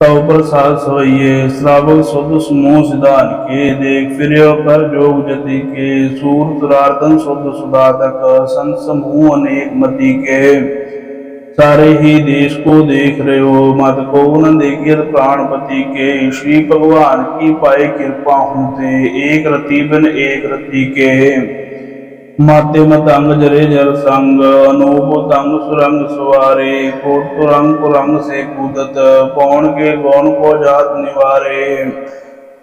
तव प्रसाद सोइए श्रावक सुध समूह सिधान के देख फिरियो पर जोग जति के सूर तुरार्तन सुध सुधा तक संत समूह अनेक मति के सारे ही देश को देख रहे हो मत को न देखिए प्राणपति के श्री भगवान की पाए कृपा हूँ ते एक रति बिन एक रति के ਮਾਤੇ ਮਤੰਗ ਜਰੇ ਜਰ ਸੰਗ ਅਨੂਪ ਤੰਗ ਸੁਰੰਗ ਸਵਾਰੇ, ਕੋਟ ਤੁਰੰਗ ਕੁਰੰਗ ਸੇ ਕੂਦਤ, ਪੌਣ ਕੇ ਗੌਣ ਕੋ ਜਾਤ ਨਿਵਾਰੇ।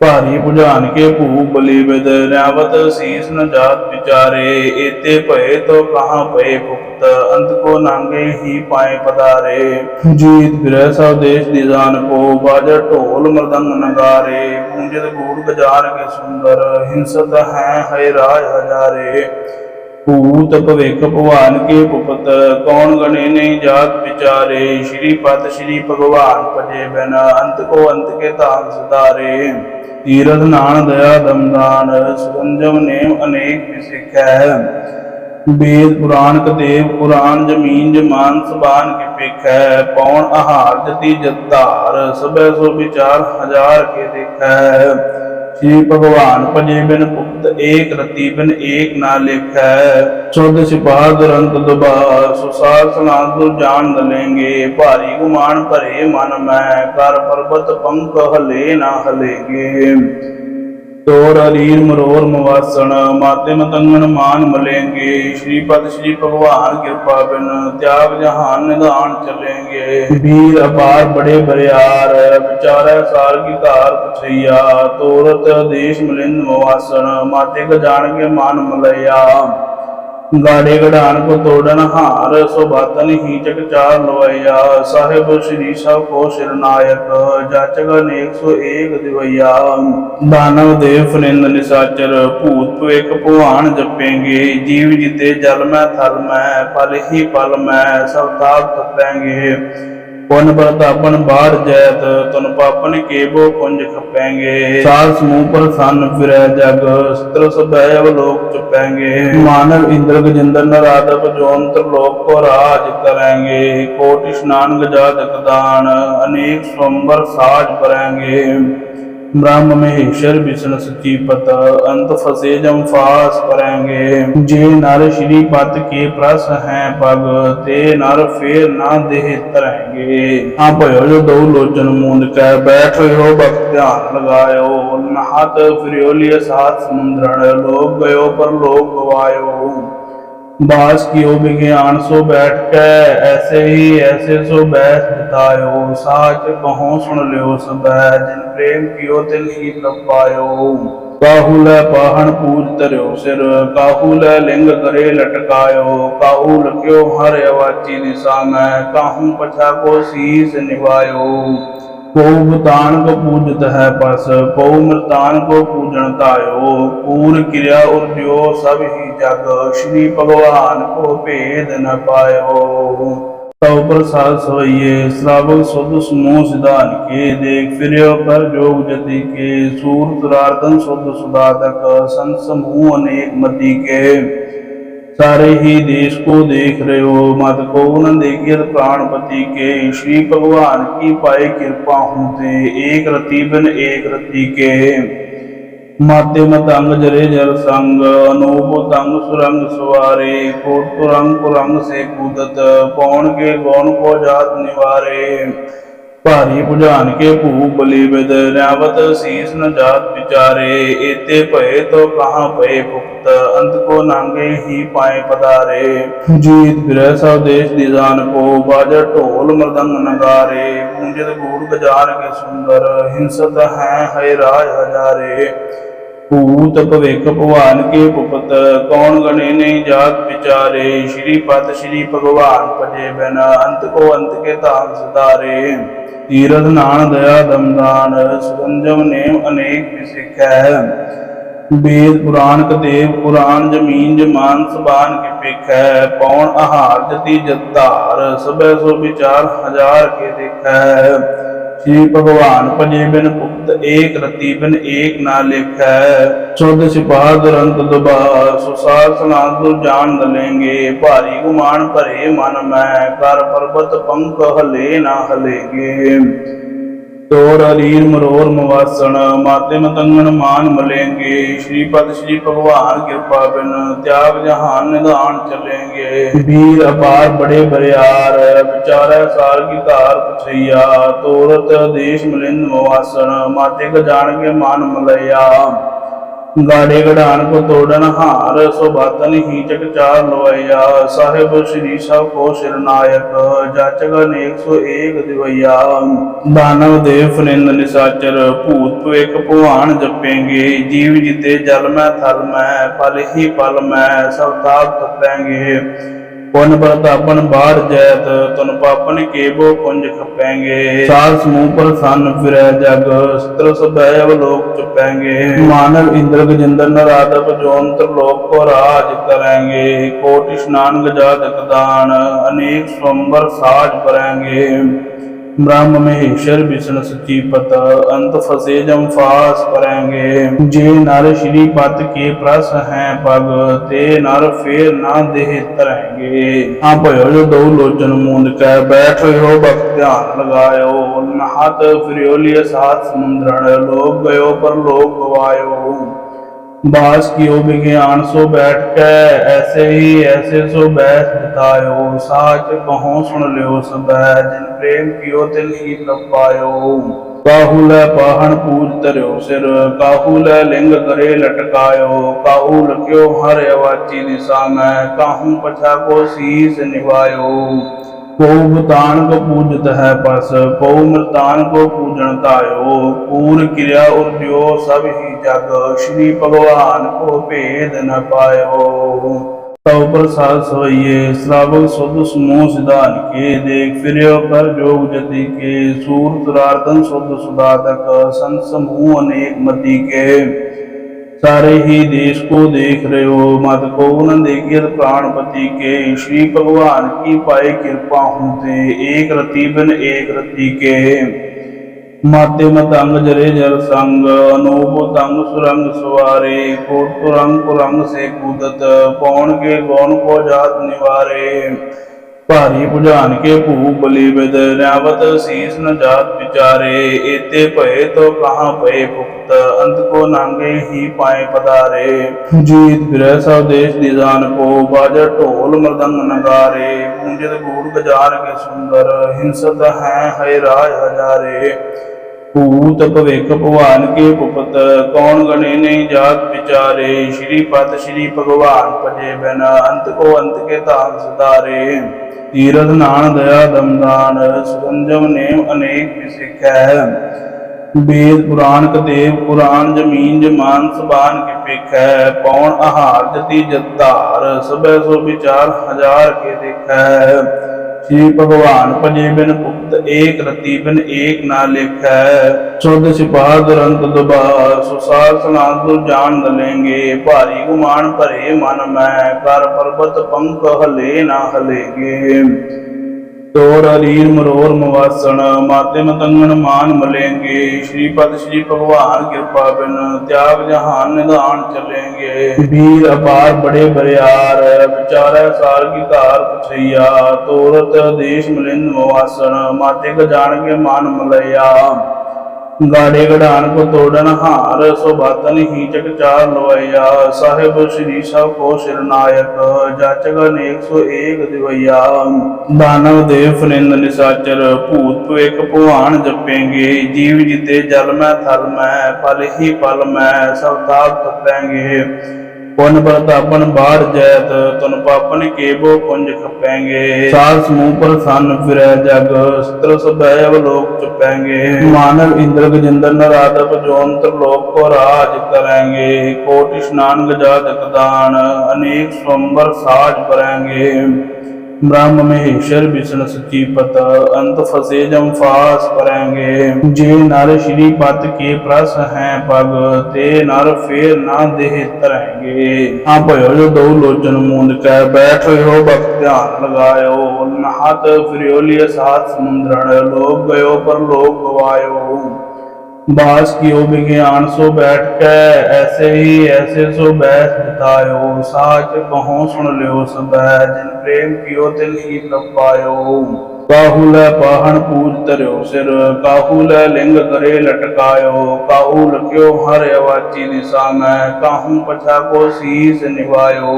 ਭਾਰੀ ਭੁਜਾਨ ਕੇ ਭੂ ਬਲੀ ਵਿਦ ਨਿਆਵਤ ਸੀਸ ਨ ਜਾਤ ਵਿਚਾਰੇ, ਏਤੇ ਭਏ ਤੋ ਕਹਾਂ ਭਏ ਭੁਕਤ, ਅੰਤ ਕੋ ਨਾਂਗੇ ਹੀ ਪਾਏ ਪਦਾਰੇ ਜੀਤ ਗ੍ਰਹਿ ਸਭ ਦੇਸ਼ ਦੀ ਜਾਨ ਕੋ ਬਾਜਾ ਢੋਲ ਮਰਦੰਗ ਨਗਾਰੇ। ਗੂੰਜਤ ਗੂੜ ਗਜਾਰ ਕੇ ਸੁੰਦਰ, ਹਿੰਸਤ ਹੈ ਹੈ ਰਾਜ ਹਜ਼ਾਰੇ। ਭੂਤ ਭਵਿਖ ਭਗਵਾਨ ਕੇ ਭੁਪਤ ਕੌਣ ਗਣੇ ਨਹੀਂ ਜਾਤ ਵਿਚਾਰੇ। ਸ਼੍ਰੀ ਪਤ ਸ਼੍ਰੀ ਭਗਵਾਨ ਭਜੇ ਬਿਨ, ਅੰਤ ਕੋ ਅੰਤ ਕੇ ਧਾਮ ਸੁਧਾਰੇ। ਤੀਰਥ ਨਾਨ ਦਇਆ ਦਮਦਾਨ ਸੁਰੰਜਮ ਨੇਮ ਅਨੇਕ ਵਿਸਿਖੈ ਵੇਦ ਪੁਰਾਣ ਕਤੇਬ ਪੁਰਾਣ ਜਮੀਨ ਜਮਾਨ ਸਬਾਨ ਕੇ ਪੇਖੈ। ਪੌਣ ਆਹਾਰ ਜਤੀ ਜਤਾਰ ਸਭੈ ਸੋ ਵਿਚਾਰ ਹਜ਼ਾਰ ਕੇ ਦੇਖੈ। ਸ਼੍ਰੀ ਭਗਵਾਨ ਭਜੇ ਬਿਨ ਭੁਗਤ, ਏਕ ਰਤੀ ਬਿਨ ਏਕ ਨਾ ਲਿਖੈ। ਚੌਦ ਸਿਪਾਹ ਦੁਰੰਤ ਦੁਬਾ ਸੁਸਾਰ ਸਨਾਨ ਤੁ ਜਾਣ ਦਲੇਂਗੇ ਭਾਰੀ ਗੁਮਾਨ ਭਰੇ ਮਨ ਮੈਂ ਕਰ ਪਰਬਤ ਪੰਖ ਹਲੇ ਨਾ ਹਲੇਗੇ। ਤੋਰ ਅਰੀਰ ਮਰੋਰ ਮਵਾਸਣ ਮਾਤੇ ਮਤੰਗਨ ਮਾਨ ਮਲੇਂਗੇ। ਸ਼੍ਰੀ ਪਦ ਸ਼੍ਰੀ ਭਗਵਾਨ ਕਿਰਪਾ ਬਿਨ, ਤਿਆਗ ਜਹਾਨ ਨਿਧਾਨ ਚਲੇਂਗੇ। ਵੀਰ ਅਪਾਰ ਬੜੇ ਬਰਿਆਰ, ਵਿਚਾਰੈ ਸਾਰ ਕੀ ਧਾਰ ਪੁਛਈਆ। ਤੋਰਤ ਦੇਸ਼ ਮਿਲਿੰਦ ਮਵਾਸਣ ਮਾਤੇ ਕ ਜਾਣ ਕੇ ਮਾਨ ਮਲਈਆ। ਗਾੜੇ ਗੜਾਨ ਕੋ ਤੋੜਨ ਹਾਰ, ਸੋ ਬਾਤਨ ਹੀ ਚਕ ਚਾਰ ਲਵਈਆ। ਸਾਹਿਬ ਸ੍ਰੀ ਸਭ ਕੋ ਸਿਰਨਾਇਕ ਜਾਚਕ ਅਨੇਕ ਸੋ ਏਕ ਦਿਵਈਆ। ਦਾਨਵ ਦੇਵ ਫਨਿੰਦ ਨਿਸਾਚਰ, ਭੂਤ ਭਵੇਕ ਭਵਾਨ ਜਪੇਂਗੇ। ਜੀਵ ਜਿਤੇ ਜਲ ਮੈਂ, ਥਲ ਮੈਂ ਪਲ ਹੀ ਪਲ ਮੈਂ, ਸਭ ਤਾਪ ਤਪੈਂਗੇ। ਪੁਨ ਪ੍ਰਤਾਪਨ ਬਾੜ ਜੈਤ ਤੁਨ ਪਾਪਨ ਕੇਬੋ ਪੁੰਜ ਖਪੈਂਗੇ। ਸਾਰ ਸਮੂਹ ਪਰ ਸੰਨ ਫਿਰੈ ਜਗ ਸਤਰ ਸਬੈ ਅਵਲੋਕ ਚੁਪੈਂਗੇ। ਮਾਨਵ ਇੰਦਰ ਗਜਿੰਦਰ ਨਰਾਦਪ ਜੋਨਤਰ ਲੋਕ ਕੋ ਰਾਜ ਕਰੈਂਗੇ। ਕੋਟ ਇਸ਼ਨਾਨ ਗਜਾਦਕ ਦਾਨ ਅਨੇਕ ਸਵੰਬਰ ਸਾਜ ਪਰੈਂਗੇ ब्रह्म महेश्वर विष्णु सची पत अंत फसे जम फास करेंगे जे नर श्री पत के प्रस हैं पग, ते नर फेर ना देह तरेंगे। भयो जो दो लोचन मूंद कै बैठो हो भक्त ध्यान लगायो। नहात लिय सात समुद्रण लोग गयो पर लोग गवायो। बास कियो विज्ञान सो बैठ के, ऐसे ही ऐसे सो बैठ बितायो। साच कहो सुन लियो सब जिन प्रेम कियो तिल ही प्रभ पायो काहू लै पाहन पूज तरियो सिर काहू लै लिंग करे लटकायो काहू लख्यो हर अवाची दिशा में काहू पछा को शीस निभायो को भूतान को पूजत है पस को मृतान को पूजन तायो पूर क्रिया उर्जो सब ही जग श्री भगवान को भेद न ਤਉ ਪ੍ਰਸਾਦ ਸੋਈਏ, ਸਲਾਵਕ ਸੁਧ ਸਮੂਹ ਸਿਧਾਨ ਕੇ ਦੇਖ ਫਿਰਿਓ, ਪਰ ਜੋਗ ਜਤੀ ਕੇ, ਸੂਰ ਦੁਰਾਰਦਨ ਸੁਧ ਸੁਦਾਤਕ ਸੰਤ ਸਮੂਹ ਅਨੇਕ ਮਤੀ ਕੇ। ਸਾਰੇ ਹੀ ਦੇਸ਼ ਕੋ ਦੇਖ ਰਿਓ, ਮਤ ਕੋ ਨ ਦੇਖਿਆ ਪ੍ਰਾਣ ਪਤੀ ਕੇ। ਸ਼੍ਰੀ ਭਗਵਾਨ ਕੀ ਪਾਏ ਕਿਰਪਾ ਹੂੰ ਤੇ, ਏਕ ਰਤੀ ਬਿਨ ਏਕ ਰਤੀ ਕੇ। ਮਾਤੇ ਮਤੰਗ ਜਰੇ ਜਲ ਸੰਗ, ਅਨੂਪ ਤੰਗ ਸੁਰੰਗ ਸਵਾਰੇ, ਕੋਟ ਤੁਰੰਗ ਕੁਰੰਗ ਸੇ ਕੂਦਤ, ਪੌਣ ਕੇ ਗੌਣ ਕੋ ਜਾਤ ਨਿਵਾਰੇ। ਭਾਰੀ ਭੁਜਾਨ ਕੇ ਭੂ ਬਲੀਬਦ ਰਾਵਤ ਸੀਸ ਨ ਜਾਤ ਵਿਚਾਰੇ। ਏਤੇ ਭਏ ਤੋ ਕਹਾਂ ਭਏ ਭੁਕਤ ਅੰਤ ਕੋ ਨਾਂਗੇ ਹੀ ਪਾਏ ਪਦਾਰੇ ਜੀਤ ਬਿਰਹ ਸਭ ਦੇਸ਼ ਦੀ ਜਾਨ ਕੋ ਬਾਜਰ ਢੋਲ ਮਰਦੰਗ ਨਗਾਰੇ। ਗੂੰਜਤ ਗੂੜ ਗਜਾਰ ਕੇ ਸੁੰਦਰ, ਹਿੰਸਤ ਹੈ ਹੈ ਰਾਜ ਹਜ਼ਾਰੇ। ਭੂਤ ਭਵਿਖ ਭਵਾਨ ਕੇ ਭੁਪਤ, ਕੌਣ ਗਣੇ ਨਹੀਂ ਜਾਤ ਵਿਚਾਰੇ? ਸ਼੍ਰੀ ਪਤ ਸ਼੍ਰੀ ਭਗਵਾਨ ਭਜੇ ਬਿਨ, ਅੰਤ ਕੋ ਅੰਤ ਕੇ ਧਾਮ ਸੁਧਾਰੇ। ਤੀਰਥ ਨਾਨ ਦਇਆ ਦਮਦਾਨ ਸੁਰੰਜਮ ਨੇਮ ਅਨੇਕ ਹੈ ਵੇਦ ਪੁਰਾਣ ਕਤੇਬ ਪੁਰਾਣ ਜਮੀਨ ਜਮਾਨ ਸਬਾਨ ਕੇ ਪੇਖੈ। ਪੌਣ ਆਹਾਰ ਜਤੀ ਜਤਾਰ ਸਭੈ ਸੋ ਵਿਚਾਰ ਹਜ਼ਾਰ ਕੇ ਦੇਖੈ। श्री भगवान भजे बिन भुक्त एक रति बिन एक ना लिखै चौद सिपाह दुरंत दुबा सुसार सनान तुर जान दलेंगे भारी गुमान भरे मन मैं कर पर्वत पंख हले ना हलेगे ਤੋਰ ਅਰੀਰ ਮਰੋਰ ਮਵਾਸਣ ਮਾਤੇ ਮਤੰਗਨ ਮਾਨ ਮਲੇਂਗੇ। ਸ਼੍ਰੀ ਪਦ ਸ਼੍ਰੀ ਭਗਵਾਨ ਕਿਰਪਾ ਬਿਨ, ਤਿਆਗ ਜਹਾਨ ਨਿਧਾਨ ਚਲੇਂਗੇ। ਵੀਰ ਅਪਾਰ ਬੜੇ ਬਰਿਆਰ, ਵਿਚਾਰੈ ਸਾਰ ਕੀ ਧਾਰ ਪੁਛਈਆ। ਤੋਰਤ ਦੇਸ਼ ਮਲਿੰਦ ਮਵਾਸਣ ਮਾਤੇ ਕ ਜਾਣ ਕੇ ਮਾਨ ਮਲਈਆ। ਗਾੜੇ ਗੜਾਨ ਕੋ ਤੋੜਨ ਹਾਰ, ਸੋ ਬਾਤਨ ਹੀ ਚਕ ਚਾਰ ਲਵਈਆ। ਸਾਹਿਬ ਸ੍ਰੀ ਸਭ ਕੋ ਸਿਰ ਨਾਇਕ ਜਾਚਕ ਅਨੇਕ ਸੋ ਏਕ ਦਿਵਈਆ। ਦਾਨਵ ਦੇਵ ਫਨਿੰਦ ਨਿਸਾਚਰ, ਭੂਤ ਭਵੇਕ ਭਵਾਨ ਜਪੇਂਗੇ। ਜੀਵ ਜਿਤੇ ਜਲ ਮੈਂ ਥਲ ਮੈਂ, ਫਲ ਹੀ ਪਲ ਮੈਂ, ਸਭ ਤਾਪ ਤਪੈਂਗੇ। ਪੁਨ ਪ੍ਰਤਾਪਨ ਬਾੜ ਜੈਤ ਤੁਨ ਪਾਪਨ ਕੇਬੋ ਪੁੰਜ ਖਪੈਂਗੇ। ਸਾਧ ਸਮੂਹ ਪਰ ਸੰਨ ਫਿਰੈ ਜਗ ਸਤਰ ਸਭੈ ਅਵਲੋਕ ਚੁਪੈਂਗੇ। ਮਾਨਵ ਇੰਦਰ ਗਜਿੰਦਰ ਨਰਾਦਪ ਜੋਨਤਰ ਲੋਕ ਕੋ ਰਾਜ ਕਰੈਂਗੇ। ਕੋਟ ਇਸ਼ਨਾਨ ਗਜਾਦਕ ਦਾਨ ਅਨੇਕ ਸੰਵਰ ਸਾਜ ਪਰੈਂਗੇ ब्रह्म महेश्वर विष्णु सची पत अंत फसे जम फास परेंगे जे नर श्री पत के प्रस हैं पग ते नर फेर ना देह तरेंगे हाँ भयो जो दो लोचन मूंद कै बैठ हो भक्त ध्यान लगायो नहात फिरियो लिय सात समुद्रण लोग गयो पर लोग गवायो बास कियो विज्ञान सो बैठ के ऐसे ही ऐसे सो बैठ बितायो साच कहो सुन लियो सब जिन प्रेम कियो तिल ही प्रभ पायो काहू लै पाहन पूज धरियो सिर काहू लै लिंग करे लटकायो काहू लख्यो हर अवाची दिशा में काहू पछा को शीस निभायो को भूतान को पूजत है पस को मृतान को पूजन तायो पूर क्रिया उद्यो सब ही जग श्री भगवान को भेद न पायो तव प्रसाद सोइए श्रावक सुध समूह सिद्धान के देख फिर कर जोग जति के सूर तुरार्दन शुद्ध सुधातक संत समूह अनेक मति के सारे ही देश को देख रहे हो मत को न देखिए प्राणपति के श्री भगवान की पाए कृपा होते एक रति बिन एक रति के ਮਾਤੇ ਮਤੰਗ ਜਰੇ ਜਲ ਸੰਗ, ਅਨੂਪ ਤੰਗ ਸੁਰੰਗ ਸਵਾਰੇ, ਕੋਟ ਤੁਰੰਗ ਕੁਰੰਗ ਸੇ ਕੂਦਤ ਪੌਣ ਕੇ ਗੌਣ ਕੋ ਜਾਤ ਨਿਵਾਰੇ। ਭਾਰੀ ਭੁਜਾਨ ਕੇ ਭੂ ਬਲੀ ਵਿਦ ਰਾਵਤ ਸੀਸ ਨ ਜਾਤ ਵਿਚਾਰੇ। ਏਤੇ ਭਏ ਤੋ ਕਹਾ ਭਏ ਭੁਕਤ ਅੰਤ ਕੋ ਨਾਂਗੇ ਹੀ ਪਾਏ ਪਦਾਰੇ ਜੀਤ ਬਿਰਹ ਸਭ ਦੇਸ਼ ਦੀ ਜਾਨ ਕੋ ਬਾਜਾ ਢੋਲ ਮਰਦੰਗ ਨਗਾਰੇ। ਪੂੰਜਤ ਗੂੜ ਗਜਾਰ ਕੇ ਸੁੰਦਰ, ਹਿੰਸਤ ਹੈ ਹੈ ਰਾਜ ਹਜ਼ਾਰੇ। ਭੂਤ ਭਵਿਖ ਭਵਾਨ ਕੇ ਭੁਪਤ, ਕੌਣ ਗਣੇ ਨਹੀਂ ਜਾਤ ਵਿਚਾਰੇ? ਸ਼੍ਰੀ ਪਤ ਸ਼੍ਰੀ ਭਗਵਾਨ ਭਜੇ ਬਿਨ, ਅੰਤ ਕੋ ਅੰਤ ਕੇ ਧਾਮ ਸੁਧਾਰੇ। ਤੀਰਥ ਨਾਨ ਦਇਆ ਦਮਦਾਨ ਸੁਗੰਜਮ ਨੇਮ ਅਨੇਕ ਵਿਸਿਖ। ਹੈ ਬੇਦ ਪੁਰਾਣ ਕਦੇਵ ਪੁਰਾਣ ਜਮੀਨ ਜਮਾਨ ਸਬਾਨ ਕੀ ਪਿਖ। ਹੈ ਪੌਣ ਆਹਾਰ ਜਤੀ ਜਤਾਰ ਸਭੈ ਸੋ ਵਿਚਾਰ ਹਜ਼ਾਰ ਕੇ ਦੇਖੈ। श्री भगवान भजे बिन पुक्त एक रति बिन एक ना लिखै सुध सिपाह दुरंत दुबा सुसार सनात दुर जान दलेंगे भारी गुमान भरे मन मैं कर पर्वत पंख हले ना हलेंगे ਤੋਰ ਅਰੀਰ ਮਰੋਰ ਮਵਾਸਣ, ਮਾਤੇ ਮਤੰਗਨ ਮਾਨ ਮਲੇਂਗੇ। ਸ਼੍ਰੀ ਪਦ ਸ਼੍ਰੀ ਭਗਵਾਨ ਕਿਰਪਾ ਬਿਨ, ਤਿਆਗ ਜਹਾਨ ਨਿਧਾਨ ਚਲੇਂਗੇ। ਵੀਰ ਅਪਾਰ ਬੜੇ ਬਰਿਆਰ, ਵਿਚਾਰੈ ਸਾਰ ਕੀ ਧਾਰ ਪੁਛਈਆ। ਤੋਰਤ ਦੇਸ਼ ਮਲਿੰਦ ਮਵਾਸਣ, ਮਾਤੇ ਕ ਜਾਣ ਕੇ ਮਾਨ ਮਲਈਆ। ਗਾੜੇ ਗੜਾਨ ਕੋ ਤੋੜਨ ਹਾਰ, ਸੋ ਬਾਤਨ ਹੀ ਚਕ ਚਾਰ ਲਵਈਆ। ਸਾਹਿਬ ਸ੍ਰੀ ਸਭ ਕੋ ਸਿਰ ਨਾਇਕ ਅਨੇਕ ਸੋ ਏਕ ਦਿਵਈਆ। ਦਾਨਵ ਦੇਵ ਫਨਿੰਦ ਨਿਸਾਚਰ, ਭੂਤ ਭਵੇਕ ਭਵਾਨ ਜਪੇਂਗੇ। ਜੀਵ ਜਿਤੇ ਜਲ ਮੈਂ ਥਲ ਮੈਂ, ਫਲ ਹੀ ਫਲ ਮੈਂ, ਸਭ ਤਾਪ ਤਪੈਂਗੇ। ਪੁਨ ਪ੍ਰਤਾਪਨ ਬਾੜ ਜੈਤ ਤੁਨ ਪਾਪਨ ਕੇਬੋ ਪੁੰਜ ਖਪੈਂਗੇ। ਸਾਧ ਸਮੂਹ ਪਰ ਸੰਨ ਫਿਰੈ ਜਗ ਸਤਰ ਸਭੈ ਅਵਲੋਕ ਚੁਪੈਂਗੇ। ਮਾਨਵ ਇੰਦਰ ਗਜਿੰਦਰ ਨਰਾਦਪ ਜੋਨਤਰ ਲੋਕ ਕੋ ਰਾਜ ਕਰੈਂਗੇ। ਕੋਟ ਇਸ਼ਨਾਨ ਗਜਾਦਕ ਦਾਨ ਅਨੇਕ ਸੰਵਰ ਸਾਜ ਪਰੈਂਗੇ ब्रह्म महेश्वर विष्णु सची पत, अंत फसे जम फास परेंगे। जे नर श्री पत के प्रस हैं पग, ते नर फेर ना देह तरेंगे। हाँ भयो जो दो लोचन मूंद कै बैठ हो भक्त ध्यान लगायो। नहात फिरियो लिय सात समुद्रण लोग गयो पर लोग गवायो। बास कियो विज्ञान सो बैठ के, ऐसे ही ऐसे सो बैठ बितायो। साच कहो सुन लियो सब जिन ਪ੍ਰੇਮ ਕੀਓ ਤਿਲ ਹੀ ਨ ਪਾਇਓ? ਕਾਹੂ ਲੈ ਪਾਹਣ ਪੂਜ ਧਰਿਓ ਸਿਰ ਕਾਹੂ ਲੈ ਲਿੰਗ ਕਰੇ ਲਟਕਾਇਓ? ਕਾਹੂ ਲਖਿਓ ਹਰ ਅਵਾਚੀ ਨਿਸ਼ਾਨੈ ਕਾਹੂ ਪਛਾ ਕੋ ਸੀਸ ਨਿਵਾਇਓ?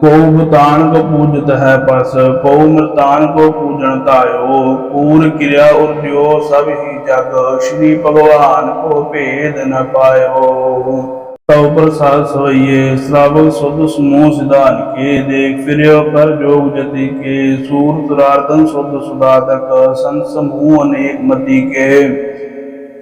ਕੋ ਮਤਾਨ ਕੋ ਪੂਜਤ ਹੈ ਪਸ ਕੋ ਮਰਤਾਨ ਕੋ ਪੂਜਣ ਤਾਇਓ? ਪੂਰ ਕਿਰਿਆ ਉਰਜਿਓ ਸਭ ਹੀ ਜਗ, ਸ਼੍ਰੀ ਭਗਵਾਨ ਕੋ ਭੇਦ ਨ ਪਾਇਓ। तव प्रसाद सोइए श्रावक सुध समूह सिद्धान के देख फिर पर जोग जति के सूर तुरार्तन शुद्ध सुधा तक संत समूह अनेक मति के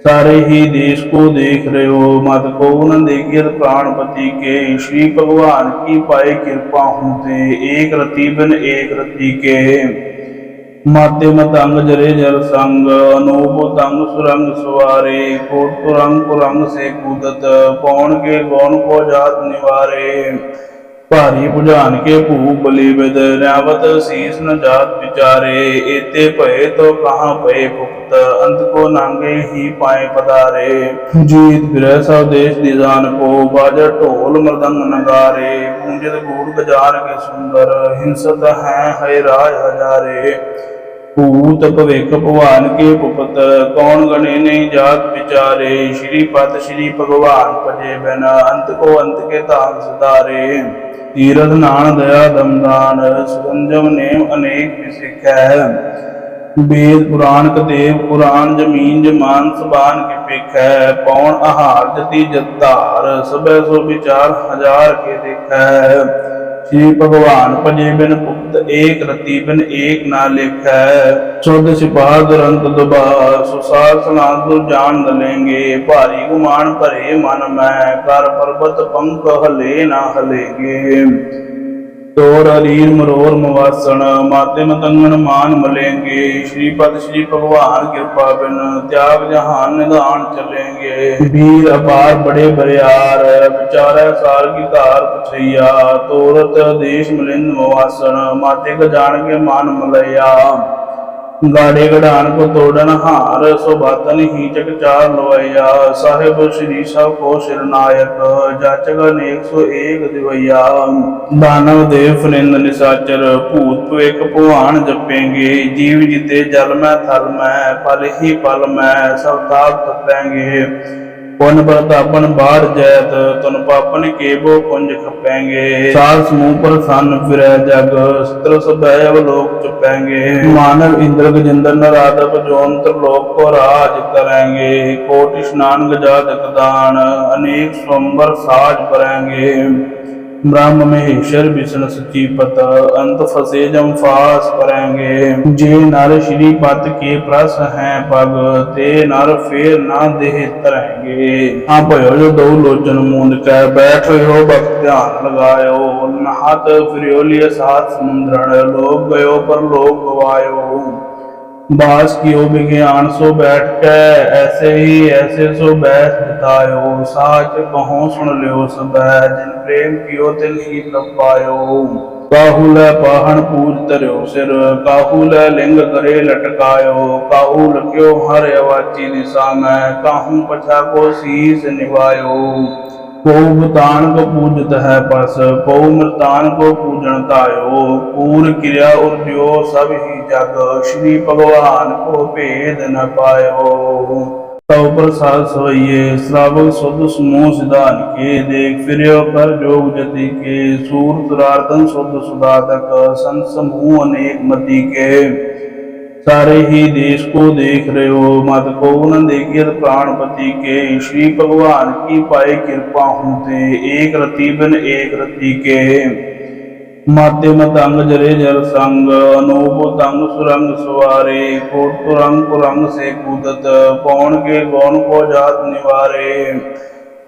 सारे ही देश को देख रहे हो मत को न देखियर प्राणपति के श्री भगवान की पाए कृपा हूँ ते एक रति बिन एक रति के ਮਾਤੇ ਮਤੰਗ ਜਰੇ ਜਲ ਸੰਗ ਅਨੂਪ ਤੰਗ ਸੁਰੰਗ ਸਵਾਰੇ, ਕੋਟ ਤੁਰੰਗ ਕੁਰੰਗ ਸੇ ਕੂਦਤ, ਪੌਣ ਕੇ ਗੌਣ ਕੋ ਜਾਤ ਨਿਵਾਰੇ। ਭਾਰੀ ਭੁਜਾਨ ਕੇ ਭੂ ਬਲੀ ਬਿਦ ਰਾਵਤ ਸੀਸ ਨ ਜਾਤ ਵਿਚਾਰੇ, ਏਤੇ ਭਏ ਤੋ ਕਹਾਂ ਪਏ ਭੁਕਤ, ਅੰਤ ਕੋ ਨਾਂਗੇ ਹੀ ਪਾਏ ਪਦਾਰੇ ਜੀਤ ਬਿਰੈ ਸਭ ਦੇਸ਼ ਦੀ ਜਾਨ ਕੋ ਬਾਜਾ ਢੋਲ ਮਰਦੰਗ ਨਗਾਰੇ। ਗੂੰਜਤ ਗੂੜ ਗਜਾਰ ਕੇ ਸੁੰਦਰ, ਹਿੰਸਤ ਹੈ ਹੈ ਰਾਜ ਹਜ਼ਾਰੇ। ਭੂਤ ਭਵਿਖ ਭਵਾਨ ਕੇ ਭੁਪਤ ਕੌਣ ਗਣੇ ਨਹੀਂ ਜਾਤ ਵਿਚਾਰੇ। ਸ਼੍ਰੀ ਪਤ ਸ਼੍ਰੀ ਭਗਵਾਨ ਭਜੇ ਬਿਨ, ਅੰਤ ਕੋ ਅੰਤ ਕੇ ਧਾਮ ਸੁਧਾਰੇ। ਤੀਰਥ ਨਾਨ ਦਇਆ ਦਮਦਾਨ ਸੁਰੰਜਮ ਨੇਮ ਅਨੇਕ ਵਿਸਿਖੈ। ਵੇਦ ਪੁਰਾਣ ਕਤੇਵ ਪੁਰਾਣ ਜਮੀਨ ਜਮਾਨ ਸਬਾਨ ਕੇ ਪੇਖੈ। ਪੌਣ ਆਹਾਰ ਜਤੀ ਜਤਾਰ ਸਭੈ ਸੋ ਵਿਚਾਰ ਹਜ਼ਾਰ ਕੇ ਦੇਖੈ। ਸ੍ਰੀ ਭਗਵਾਨ ਭਜੇ ਬਿਨ ਮੁਕਤ ਏਕ ਰਤੀ ਬਿਨ ਏਕ ਨਾ ਲਿਖੈ। ਚੌਦ ਸਿਪਾਹ ਦੁਰੰਤ ਦੁਬਾ ਸੁਸਾਰ ਸਨਾਨ ਤੂੰ ਜਾਣ ਨ ਲੇਂਗੇ। ਭਾਰੀ ਗੁਮਾਨ ਭਰੇ ਮਨ ਮੈਂ ਕਰ ਪਰਬਤ ਪੰਕ ਹਲੇ ਨਾ ਹਲੇਗੇ। ਤੋਰ ਅਰੀਰ ਮਰੋਰ ਮਵਾਸਣ ਮਾਤੇ ਮਤੰਗਨ ਮਾਨ ਮਲੇਂਗੇ। ਸ਼੍ਰੀ ਪਦ ਸ਼੍ਰੀ ਭਗਵਾਨ ਕਿਰਪਾ ਬਿਨ, ਤਿਆਗ ਜਹਾਨ ਨਿਧਾਨ ਚਲੇਂਗੇ। ਵੀਰ ਅਪਾਰ ਬੜੇ ਬਰਿਆਰ, ਵਿਚਾਰੈ ਸਾਰ ਕੀ ਧਾਰ ਪੁਛਈਆ। ਤੋਰਤ ਦੇਸ਼ ਮਲਿੰਦ ਮਵਾਸਣ ਮਾਤੇ ਕ ਜਾਣ ਕੇ ਮਾਨ ਮਲਈਆ। ਗਾੜੇ ਗੜਾਨ ਕੋ ਤੋੜਨ ਹਾਰ, ਸੋ ਬਾਤਨ ਹੀ ਚਕ ਚਾਰ ਲਵਈਆ। ਸਾਹਿਬ ਸ੍ਰੀ ਸਭ ਕੋ ਸਿਰਨਾਇਕ ਜਾਚਕ ਅਨੇਕ ਸੋ ਏਕ ਦਿਵਈਆ। ਦਾਨਵ ਦੇਵ ਫਰਿੰਦ ਨਿਸਾਚਰ, ਭੂਤ ਭਵੇਕ ਭਵਾਨ ਜਪੇਂਗੇ। ਜੀਵ ਜਿਤੇ ਜਲ ਮੈਂ ਥਲ ਮੈਂ, ਫਲ ਹੀ ਪਲ ਮੈਂ, ਸਭ ਤਾਪ ਤਪੈਂਗੇ। ਪੁਨ ਪ੍ਰਤਾਪਨ ਬਾੜ ਜੈਤ ਤੁਨ ਪਾਪਨ ਕੇਬੋ ਪੁੰਜ ਖਪੈਂਗੇ। ਸਾਲ ਸਮੂਹ ਪ੍ਰਸੰਨ ਫਿਰੈ ਜਗ ਸਤਰ ਸਭੈ ਅਵਲੋਕ ਚੁਪੈਂਗੇ। ਮਾਨਵ ਇੰਦਰ ਗਜਿੰਦਰ ਨਰਾਦਪ ਜੋਨਤਰ ਲੋਕ ਕੋ ਰਾਜ ਕਰੈਂਗੇ। ਕੋਟ ਇਸ਼ਨਾਨ ਗਜਾਦਕ ਦਾਨ ਅਨੇਕ ਸਵੰਬਰ ਸਾਜ ਪਰੈਂਗੇ ब्रह्म महेश्वर विष्णु सची पत अंत फसे जम फास करेंगे जे नर श्री पत के प्रस हैं पग ते नर फेर ना देह तरंगे आप जो दो लोचन मूंद कर बैठ हो भक्त ध्यान लगायो नहात फिर लिय सात समुद्रण लोग गयो पर लोग गवायो बास कियो विज्ञान सो बैठ के ऐसे ही ऐसे सो बैठ बितायो। साच कहो सुन लियो सब जिन प्रेम कियो तिल ही प्रभ पायो पाहन पूज धरियो सिर काहू लिंग करे लटकायो। काहू लख्यो हर अवाची दिशा में काहू पछा को शीस निवायो ਕੋ ਬਤਾਨ ਕੋ ਪੂਜਤ ਹੈ ਪਸ ਕੋ ਮਰਤਾਨ ਕੋ ਪੂਜਨ ਤਾਇਓ ਪੂਰ ਕਿਰਿਆ ਉਰਜੋ ਸਭ ਹੀ ਜਗ, ਸ਼੍ਰੀ ਭਗਵਾਨ ਕੋ ਭੇਦ ਨ ਪਾਇਓ। ਤਉ ਪ੍ਰਸਾਦ ਸੋਈਏ ਸਲਾਵਕ ਸੁਧ ਸਮੂਹ ਸਿਧਾਨ ਕੇ, ਦੇਖ ਫਿਰਿਓ ਪਰ ਜੋਗ ਜਤੀ ਕੇ, ਸੂਰਤ ਰਾਰਦਨ ਸੁਧ ਸੁਦਾਤਕ ਸੰਤ ਸਮੂਹ ਅਨੇਕ ਮਤੀ ਕੇ। सारे ही देश को देख रहे हो मत को न देखिए प्राणपति के श्री भगवान की पाए कृपा हूँ ते एक रति बिन एक रति के माते मतंग जरे जर संग अनूप तंग सुरंग सवारे कोट कुरंग कुरंग से कूदत पौन के गौन को जात निवारे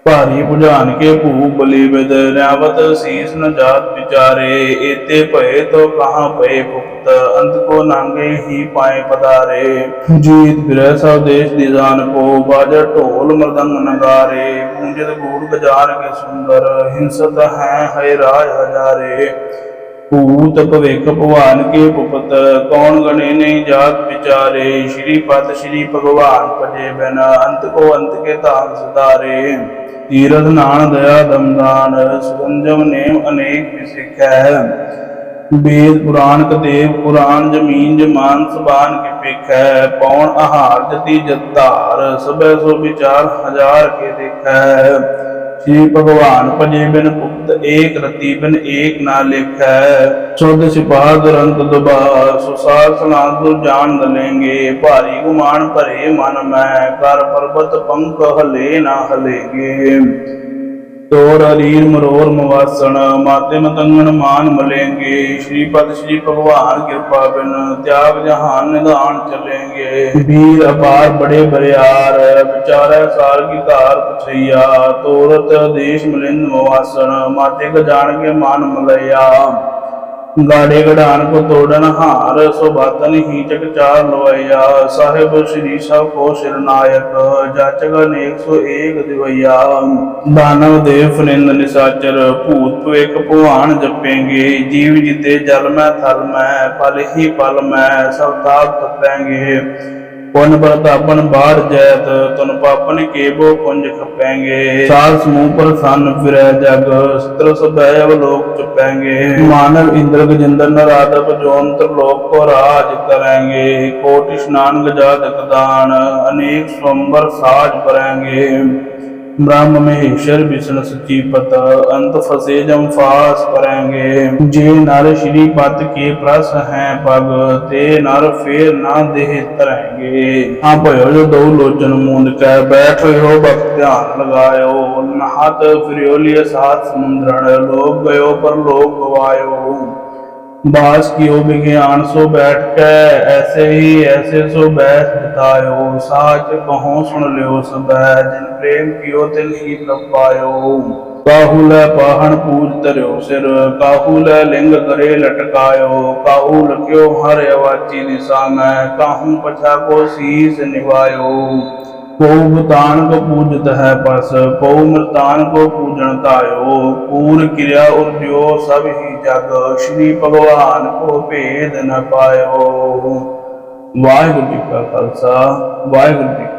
ਭਾਰੀ ਭੁਜਾਨ ਕੇ ਭੂ ਬਲੀ ਬਿਦ ਰਾਵਤ ਸੀਸ ਨ ਜਾਤ ਵਿਚਾਰੇ, ਏਤੇ ਭਏ ਤੋ ਕਹਾਂ ਪਏ ਭੁਕਤ ਅੰਤ ਕੋ ਨਾਂਗੇ ਹੀ ਪਾਏ ਪਦਾਰੇ ਜੀਤ ਬਿਰੈ ਸਭ ਦੇਸ਼ ਦੀ ਜਾਨ ਕੋ ਬਾਜਾ ਢੋਲ ਮਰਦੰਗ ਨਗਾਰੇ ਗੂੰਜਤ ਗੂੜ ਗਜਾਰ ਕੇ ਸੁੰਦਰ, ਹਿੰਸਤ ਹੈ ਹੈ ਰਾਜ ਹਜ਼ਾਰੇ। ਭੂਤ ਭਵਿਖ ਭਗਵਾਨ ਕੇ ਭੁਪਤ, ਕੌਣ ਗਣੇ ਨੇ ਜਾਤ ਵਿਚਾਰੇ? ਸ਼੍ਰੀ ਪਤ ਸ਼੍ਰੀ ਭਗਵਾਨ ਭਜੇ ਬਿਨ, ਅੰਤ ਕੋ ਅੰਤ ਕੇ ਧਾਮ ਸੁਧਾਰੇ। ਤੀਰਥ ਨਾਨ ਦਇਆ ਦਮਦਾਨ ਸੁਗੰਧਮ ਨੇਮ ਅਨੇਕ ਵਿਸਿਖ। ਹੈ ਵੇਦ ਪੁਰਾਣਕ ਦੇਵ ਪੁਰਾਨ ਜਮੀਨ ਜਮਾਨ ਸੁਬਾਨ ਕੀ ਪੇਖੈ। ਪੌਣ ਆਹਾਰ ਜਤੀ ਜਤਾਰ ਸਭੈ ਸੋ ਵਿਚਾਰ ਹਜ਼ਾਰ ਕੇ ਦੇਖੈ। ਜੀ ਭਗਵਾਨ ਭਜੇ ਬਿਨ ਭੁਗਤ ਏਕ ਰਤੀ ਬਿਨ ਏਕ ਨਾ ਲਿਖੈ। ਸੁਧ ਸਿਪਾਹ ਦੁਰੰਤ ਦੁਬਾ ਸੁਸਾਰ ਸਨਾ ਤੂ ਜਾਣ ਦਲੇਂਗੇ ਭਾਰੀ ਗੁਮਾਨ ਭਰੇ ਮਨ ਮੈਂ ਕਰ ਪਰਬਤ ਪੰਕ ਹਲੇ ਨਾ ਹਲੇਗੇ। ਤੋਰ ਅਰੀਰ ਮਰੋਰ ਮਵਾਸਣ ਮਾਤੇ ਮਤੰਗਨ ਮਾਨ ਮਲੇਂਗੇ। ਸ਼੍ਰੀਪਦ ਸ਼੍ਰੀ ਭਗਵਾਨ ਕਿਰਪਾ ਬਿਨ, ਤਿਆਗ ਜਹਾਨ ਨਿਧਾਨ ਚਲੇਂਗੇ। ਵੀਰ ਅਪਾਰ ਬੜੇ ਬਰਿਆਰ, ਵਿਚਾਰੈ ਸਾਰ ਕੀ ਧਾਰ ਪੁਛਈਆ। ਤੋਰਤ ਦੇਸ਼ ਮਲਿੰਦ ਮਵਾਸਣ ਮਾਤੇ ਕ ਜਾਣ ਕੇ ਮਾਨ ਮਲਈਆ। ਗਾੜੇ ਗੜਾਨ ਕੋ ਤੋੜਨ ਹਾਰ, ਸੋ ਬਾਤਨ ਹੀ ਚਕ ਚਾਰ ਲਵਈਆ। ਸਾਹਿਬ ਸ੍ਰੀ ਸਭ ਕੋ ਸਿਰ ਨਾਇਕ ਜਾਚਕ ਅਨੇਕ ਸੋ ਏਕ ਦਿਵਈਆ। ਦਾਨਵ ਦੇਵ ਫਨਿੰਦ ਨਿਸਾਚਰ, ਭੂਤ ਭਵੇਕ ਭਵਾਨ ਜਪੇਂਗੇ। ਜੀਵ ਜਿਤੇ ਜਲ ਮੈਂ ਥਲ ਮੈਂ ਪਲ ਹੀ ਪਲ ਮੈਂ, ਸਭ ਤਾਪ ਤਪੈਂਗੇ। ਪੁੰਨ ਪ੍ਰਤਾਪਨ ਬਾੜ ਜੈਤ ਤੁਨ ਪਾਪਨ ਕੇਬੋ ਪੁੰਜ ਖਪੈਂਗੇ। ਸਾਲ ਸਮੂਹ ਪਰ ਸੰਨ ਫਿਰੈ ਜਗ ਸਤਰ ਸਬੈ ਅਵਲੋਕ ਚਪੈਂਗੇ। ਮਾਨਵ ਇੰਦਰ ਗਜਿੰਦਰ ਨਰਾਦਪ ਜੋਨਤਰ ਲੋਕ ਕੋ ਰਾਜ ਕਰੈਂਗੇ। ਕੋਟ ਇਸ਼ਨਾਨ ਗਜਾਦਕ ਦਾਨ ਅਨੇਕ ਸਵੰਬਰ ਸਾਜ ਪਰੈਂਗੇ ब्रह्म महेश्वर विष्णु सची पत अंत फसे जम फास परेंगे जे नर श्री पत के प्रस हैं, पग ते नर फेर ना देह तरेंगे। हाँ भयो जो दो लोचन मूंद कै बैठ हो, भक्त ध्यान लगायो। नहात लिय सात समुद्रण लोग गयो पर लोग गवायो। बास कियो विज्ञान सो बैठ के ऐसे ही ऐसे सो बैठ बितायो। साच कहो सुन लियो सब जिन प्रेम कियो तिल ही न काहुल पाहण पूज तरियो सिर, काहुल लिंग करे लटकायो। काहू लकियो हर अवाची निशान काहू पछा को शीस निभायो। पौ मतान को पूजत है पस पौ मृतान को पूजन तायो। पूर्ण क्रिया उद्यो सब ही जग, श्री भगवान को भेद न पायो। वाहेगुरु जी का खालसा, वाहेगुरु जी